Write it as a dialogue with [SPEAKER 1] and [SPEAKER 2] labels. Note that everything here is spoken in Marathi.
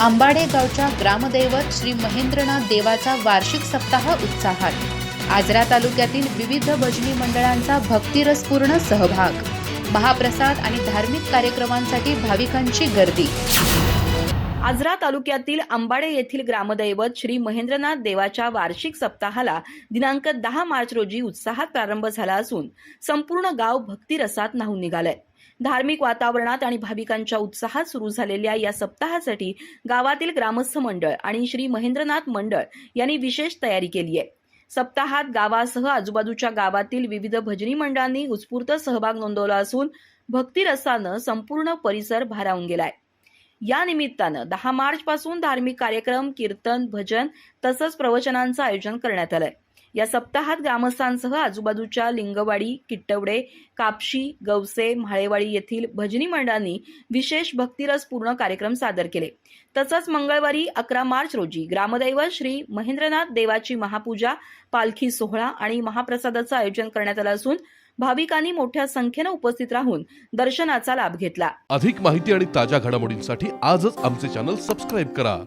[SPEAKER 1] आंबाडे गावच्या ग्रामदैवत श्री महेंद्रनाथ देवाचा वार्षिक सप्ताह उत्साहात. आजरा तालुक्यातील विविध भजनी मंडळांचा भक्तिरसपूर्ण सहभाग. महाप्रसाद आणि धार्मिक कार्यक्रमांसाठी भाविकांची गर्दी.
[SPEAKER 2] आजरा तालुक्यातील आंबाडे येथील ग्रामदैवत श्री महेंद्रनाथ देवाच्या वार्षिक सप्ताहाला दिनांक दहा मार्च रोजी उत्साहात प्रारंभ झाला असून संपूर्ण गाव भक्तिरसात न्हाऊन निघालंय. धार्मिक वातावरणात आणि भाविकांच्या उत्साहात सुरू झालेल्या या सप्ताहासाठी गावातील ग्रामस्थ मंडळ आणि श्री महेंद्रनाथ मंडळ यांनी विशेष तयारी केली आहे. सप्ताहात गावासह आजूबाजूच्या गावातील विविध भजनी मंडळांनी उत्स्फूर्त सहभाग नोंदवला असून भक्तिरसानं संपूर्ण परिसर भारावून गेलाय. या निमित्तानं दहा मार्च पासून धार्मिक कार्यक्रम कीर्तन भजन तसंच प्रवचनांचं आयोजन करण्यात आलंय. या सप्ताहात ग्रामस्थांसह आजूबाजूच्या लिंगवाडी किट्टवडे कापशी गवसे म्हाळेवाडी येथील भजनी मंडळांनी विशेष भक्तिरसपूर्ण कार्यक्रम सादर केले. तसंच मंगळवारी अकरा मार्च रोजी ग्रामदैवत श्री महेंद्रनाथ देवाची महापूजा पालखी सोहळा आणि महाप्रसादाचं आयोजन करण्यात आलं असून भाविकांनी मोठ्या संख्येनं उपस्थित राहून दर्शनाचा लाभ घेतला.
[SPEAKER 3] अधिक माहिती आणि ताज्या घडामोडींसाठी आजच आमचे चॅनल सबस्क्राईब करा.